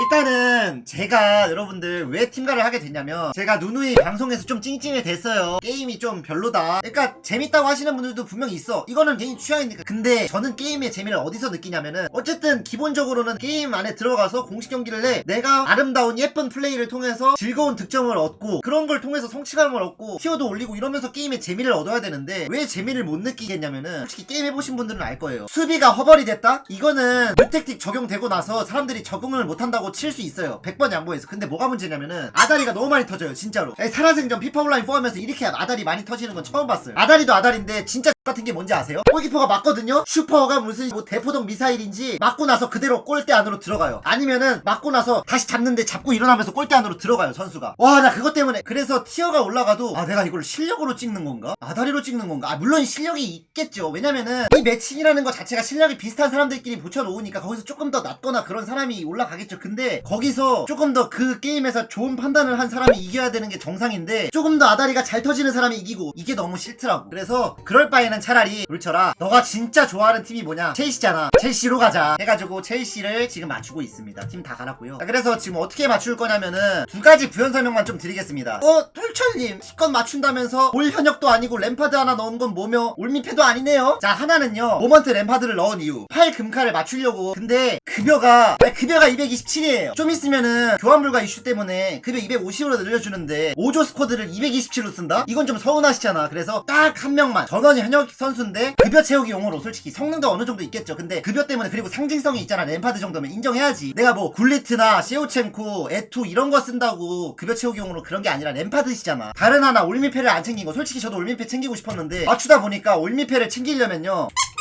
일단은 제가 여러분들 왜 팀가를 하게 됐냐면 제가 누누이 방송에서 좀 찡찡이 됐어요. 게임이 좀 별로다. 그러니까 재밌다고 하시는 분들도 분명히 있어. 이거는 개인 취향이니까. 근데 저는 게임의 재미를 어디서 느끼냐면은 어쨌든 기본적으로는 게임 안에 들어가서 공식 경기를 해. 내가 아름다운 예쁜 플레이를 통해서 즐거운 득점을 얻고 그런 걸 통해서 성취감을 얻고 티어도 올리고 이러면서 게임의 재미를 얻어야 되는데 왜 재미를 못 느끼겠냐면은 솔직히 게임 해보신 분들은 알 거예요. 수비가 허벌이 됐다? 이거는 뮤택틱 적용되고 나서 사람들이 적응을 못한다고 칠 수 있어요. 100번 양보해서. 근데 뭐가 문제냐면은 아다리가 너무 많이 터져요 진짜로. 아니, 살아생전 피파 온라인 4 하면서 이렇게 아다리 많이 터지는 건 처음 봤어요. 아다리도 아다리인데 진짜 같은 게 뭔지 아세요? 골키퍼가 맞거든요? 슈퍼가 무슨 뭐 대포동 미사일인지 맞고 나서 그대로 골대 안으로 들어가요 아니면은 맞고 나서 다시 잡는데 잡고 일어나면서 골대 안으로 들어가요 선수가 와 나 그것 때문에 그래서 티어가 올라가도 아 내가 이걸 실력으로 찍는 건가? 아다리로 찍는 건가? 아 물론 실력이 있겠죠 왜냐면은 이 매칭이라는 것 자체가 실력이 비슷한 사람들끼리 붙여놓으니까 거기서 조금 더 낫거나 그런 사람이 올라가겠죠 근데 거기서 조금 더 그 게임에서 좋은 판단을 한 사람이 이겨야 되는 게 정상인데 조금 더 아다리가 잘 터지는 사람이 이기고 이게 너무 싫더라고 그래서 그럴 바에는 차라리 물쳐라. 너가 진짜 좋아하는 팀이 뭐냐? 첼시잖아. 첼시로 가자. 해가지고 첼시를 지금 맞추고 있습니다. 팀 다 갈았고요. 자, 그래서 지금 어떻게 맞출 거냐면은 두 가지 부연 설명만 좀 드리겠습니다. 어 뚫철님. 키건 맞춘다면서 올 현역도 아니고 램파드 하나 넣은 건 뭐며? 올미패도 아니네요? 자 하나는요. 모먼트 램파드를 넣은 이유. 8 금카를 맞추려고. 근데 급여가 아니, 급여가 227이에요. 좀 있으면은 교환 불가 이슈 때문에 급여 250으로 늘려주는데 5조 스쿼드를 227로 쓴다? 이건 좀 서운하시잖아. 그래서 딱 한 명만. 전원이 현역 선수인데 급여 채우기 용으로 솔직히 성능도 어느 정도 있겠죠. 근데 급여 때문에 그리고 상징성이 있잖아. 램파드 정도면 인정해야지. 내가 뭐 굴리트나 시오첸코 에투 이런 거 쓴다고 급여 채우기 용으로 그런 게 아니라 램파드시잖아. 다른 하나 올미패를 안 챙긴 거 솔직히 저도 올미패 챙기고 싶었는데 맞추다 보니까 올미패를 챙기려면요. 아,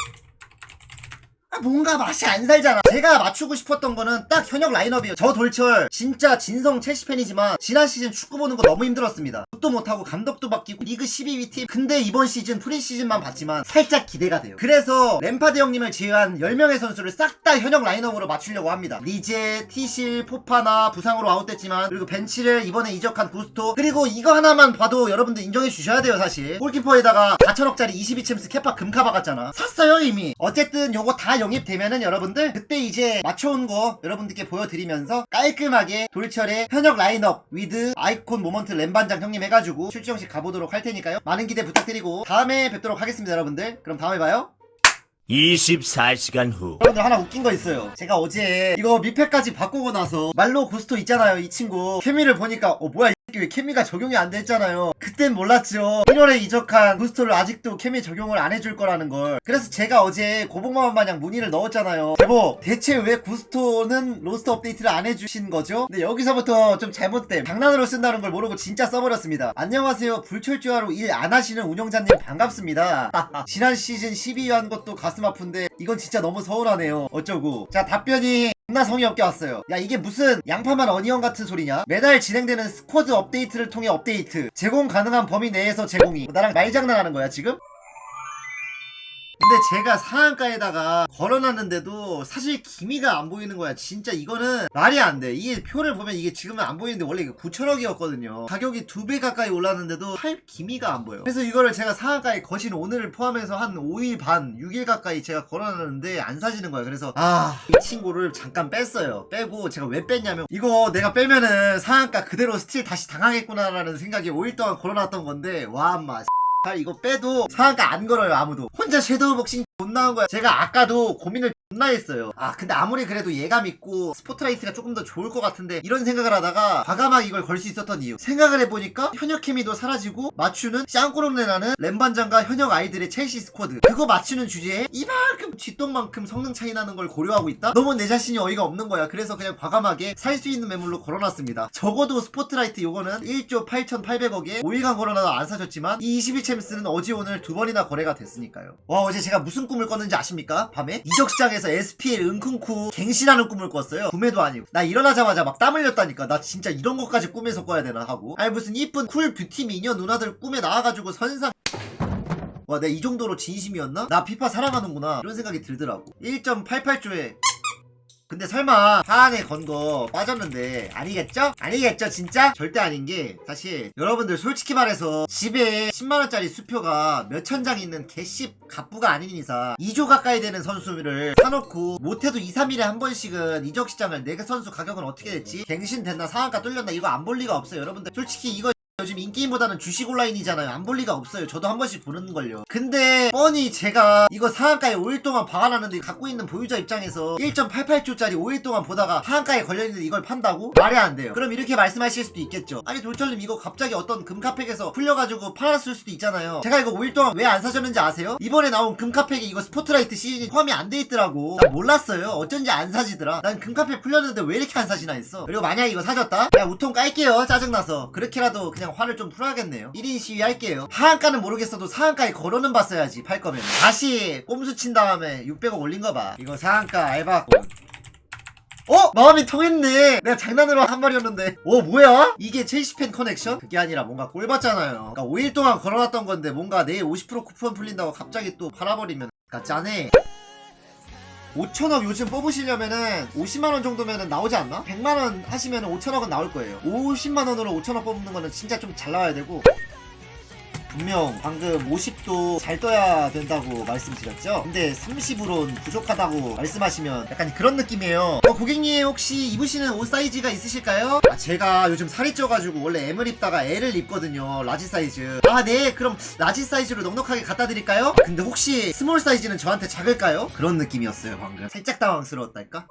뭔가 맛이 안 살잖아. 제가 맞추고 싶었던 거는 딱 현역 라인업이에요. 저 돌철 진짜 진성 첼시 팬이지만 지난 시즌 축구 보는 거 너무 힘들었습니다. 도 못하고 감독도 바뀌고 리그 12위 팀. 근데 이번 시즌 프리 시즌만 봤지만 살짝 기대가 돼요. 그래서 램파드 형님을 제외한 10명의 선수를 싹 다 현역 라인업으로 맞추려고 합니다. 리제, 티실, 포파나 부상으로 아웃됐지만 그리고 벤치를 이번에 이적한 구스토 그리고 이거 하나만 봐도 여러분들 인정해 주셔야 돼요 사실. 골키퍼에다가 4천억짜리 22챔스 캐파 금카 박았잖아. 샀어요 이미. 어쨌든 요거 다 영입되면은 여러분들 그때 이제 맞춰온 거 여러분들께 보여드리면서 깔끔하게 돌철의 현역 라인업 위드 아이콘 모먼트 램반장 형님 해가지고 출정식 가보도록 할 테니까요. 많은 기대 부탁드리고 다음에 뵙도록 하겠습니다 여러분들. 그럼 다음에 봐요. 24시간 후. 여러분들 하나 웃긴 거 있어요. 제가 어제 이거 미패까지 바꾸고 나서 말로 구스토 있잖아요. 이 친구 케미를 보니까 어 뭐야 왜 케미가 적용이 안 됐잖아요. 그땐 몰랐죠. 1월에 이적한 구스토를 아직도 케미 적용을 안 해줄 거라는 걸. 그래서 제가 어제 고봉마마 마냥 문의를 넣었잖아요. 제보 대체 왜 구스토는 로스트 업데이트를 안 해주신 거죠? 근데 여기서부터 좀 잘못됨. 장난으로 쓴다는 걸 모르고 진짜 써버렸습니다. 안녕하세요. 불철주야로 일 안 하시는 운영자님 반갑습니다. 지난 시즌 12위 한 것도 가슴 아픈데 이건 진짜 너무 서운하네요. 어쩌고. 자 답변이 존나 성의 없게 왔어요. 야 이게 무슨 양파만 어니언 같은 소리냐? 매달 진행되는 스쿼드 업데이트를 통해 업데이트. 제공 가능한 범위 내에서 제공이. 뭐 나랑 말장난하는 거야 지금? 근데 제가 상한가에다가 걸어놨는데도 사실 기미가 안 보이는 거야. 진짜 이거는 말이 안 돼. 이게 표를 보면 이게 지금은 안 보이는데 원래 이게 9천억이었거든요. 가격이 두 배 가까이 올랐는데도 할 기미가 안 보여. 그래서 이거를 제가 상한가에 거신 오늘을 포함해서 한 5일 반, 6일 가까이 제가 걸어놨는데 안 사지는 거야. 그래서 아, 이 친구를 잠깐 뺐어요. 빼고 제가 왜 뺐냐면 이거 내가 빼면은 상한가 그대로 스틸 다시 당하겠구나라는 생각이 5일 동안 걸어놨던 건데 와, 마. 아, 이거 빼도 상한가 안 걸어요 아무도. 혼자 섀도우 복싱 존나 한 거야. 제가 아까도 고민을 존나 했어요. 아 근데 아무리 그래도 얘가 믿고 스포트라이트가 조금 더 좋을 것 같은데 이런 생각을 하다가 과감하게 이걸 걸 수 있었던 이유. 생각을 해보니까 현역 케미도 사라지고 맞추는 쌍꾸롬내 나는 램반장과 현역 아이들의 첼시 스쿼드. 그거 맞추는 주제에 이만큼 쥐똥만큼 성능 차이 나는 걸 고려하고 있다? 너무 내 자신이 어이가 없는 거야. 그래서 그냥 과감하게 살 수 있는 매물로 걸어놨습니다. 적어도 스포트라이트 요거는 1조 8,800억에 5일간 걸어놔도 안 사줬지만 이 22챔스는 어제 오늘 두 번이나 거래가 됐으니까요. 와 어제 제가 무슨 꿈을 꿨는지 아십니까? 밤에? 이적시장에서 SPL 은쿵쿠 갱신하는 꿈을 꿨어요 구매도 아니고 나 일어나자마자 막 땀 흘렸다니까 나 진짜 이런 것까지 꿈에서 꿔야 되나 하고 아니 무슨 이쁜 쿨 뷰티 미녀 누나들 꿈에 나와가지고 선상 와, 내가 이 정도로 진심이었나? 나 피파 사랑하는구나. 이런 생각이 들더라고. 1.88조에 근데 설마 하안에 건 거 빠졌는데 아니겠죠? 아니겠죠 진짜? 절대 아닌 게 사실 여러분들 솔직히 말해서 집에 10만원짜리 수표가 몇천 장 있는 개씹 갑부가 아닌 이상 2조 가까이 되는 선수를 사놓고 못해도 2, 3일에 한 번씩은 이적 시장을 내 선수 가격은 어떻게 됐지? 갱신 됐나 상한가 뚫렸나 이거 안 볼 리가 없어요 여러분들 솔직히 이거 요즘 인게임보다는 주식 온라인이잖아요. 안 볼 리가 없어요. 저도 한 번씩 보는 걸요. 근데 뻔히 제가 이거 상한가에 5일 동안 박아놨는데 갖고 있는 보유자 입장에서 1.88조짜리 5일 동안 보다가 하한가에 걸려있는데 이걸 판다고? 말이 안 돼요. 그럼 이렇게 말씀하실 수도 있겠죠. 아니 돌철님 이거 갑자기 어떤 금카팩에서 풀려가지고 팔았을 수도 있잖아요. 제가 이거 5일 동안 왜 안 사셨는지 아세요? 이번에 나온 금카팩에 이거 스포트라이트 시즌이 포함이 안 돼 있더라고. 나 몰랐어요. 어쩐지 안 사지더라. 난 금카팩 풀렸는데 왜 이렇게 안 사지나 했어. 그리고 만약에 이거 사줬다? 야 우통 깔게요. 짜증나서. 그렇게라도 그냥 화를 좀 풀어야겠네요. 1인 시위 할게요. 하한가는 모르겠어도 상한가에 걸어는 봤어야지 팔 거면. 다시 꼼수 친 다음에 600원 올린 거 봐. 이거 상한가 알바권. 어? 마음이 통했네. 내가 장난으로 한 말이었는데. 오, 뭐야? 이게 첼시팬 커넥션? 그게 아니라 뭔가 꼴 받잖아요. 그러니까 5일 동안 걸어놨던 건데 뭔가 내일 50% 쿠폰 풀린다고 갑자기 또 팔아버리면. 그니까 짠해. 5천억 요즘 뽑으시려면은 50만원 정도면은 나오지 않나? 100만원 하시면은 5천억은 나올 거예요. 50만원으로 5천억 뽑는 거는 진짜 좀 잘 나와야 되고. 분명 방금 50도 잘 떠야 된다고 말씀드렸죠? 근데 30으론 부족하다고 말씀하시면 약간 그런 느낌이에요. 어, 고객님 혹시 입으시는 옷 사이즈가 있으실까요? 아, 제가 요즘 살이 쪄가지고 원래 M을 입다가 L을 입거든요. 라지 사이즈. 아, 네. 그럼 라지 사이즈로 넉넉하게 갖다 드릴까요? 근데 혹시 스몰 사이즈는 저한테 작을까요? 그런 느낌이었어요, 방금. 살짝 당황스러웠달까?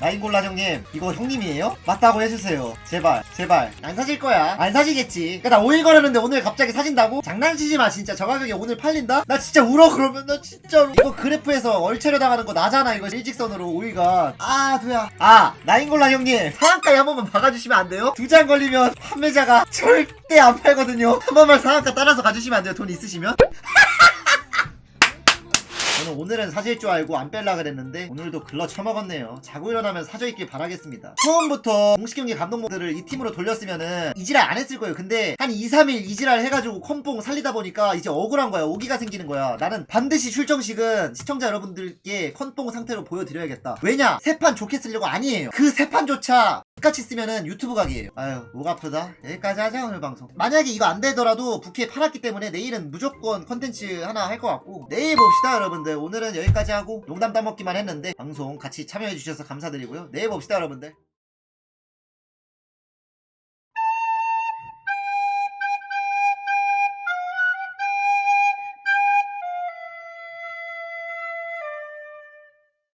라인골라 형님 이거 형님이에요? 맞다고 해주세요. 제발 제발. 안 사질 거야. 안 사지겠지. 그니까 나 5일 걸었는데 오늘 갑자기 사진다고? 장난치지 마 진짜. 저 가격에 오늘 팔린다? 나 진짜 울어 그러면. 나 진짜로. 이거 그래프에서 얼차려 당하는 거 나잖아 이거 일직선으로 5일간 아 도야. 아 라인골라 형님. 상한가에 한 번만 박아주시면 안 돼요? 두 장 걸리면 판매자가 절대 안 팔거든요? 한 번만 상한가 따라서 가주시면 안 돼요 돈 있으시면? 저는 오늘은 사질 줄 알고 안 뺄라 그랬는데 오늘도 글러 처먹었네요. 자고 일어나면 사져 있길 바라겠습니다. 처음부터 공식 경기 감독모드를 이 팀으로 돌렸으면은 이지랄 안 했을 거예요. 근데 한 2, 3일 이지랄 해가지고 컴뽕 살리다 보니까 이제 억울한 거야. 오기가 생기는 거야. 나는 반드시 출정식은 시청자 여러분들께 컨뽕 상태로 보여드려야겠다. 왜냐? 세 판 좋게 쓰려고 아니에요. 그 세 판조차 똑같이 쓰면은 유튜브 각이에요. 아유, 목 아프다. 여기까지 하자, 오늘 방송. 만약에 이거 안 되더라도 부캐 팔았기 때문에 내일은 무조건 컨텐츠 하나 할 것 같고, 내일 봅시다, 여러분들. 오늘은 여기까지 하고, 농담 따먹기만 했는데, 방송 같이 참여해주셔서 감사드리고요. 내일 봅시다, 여러분들.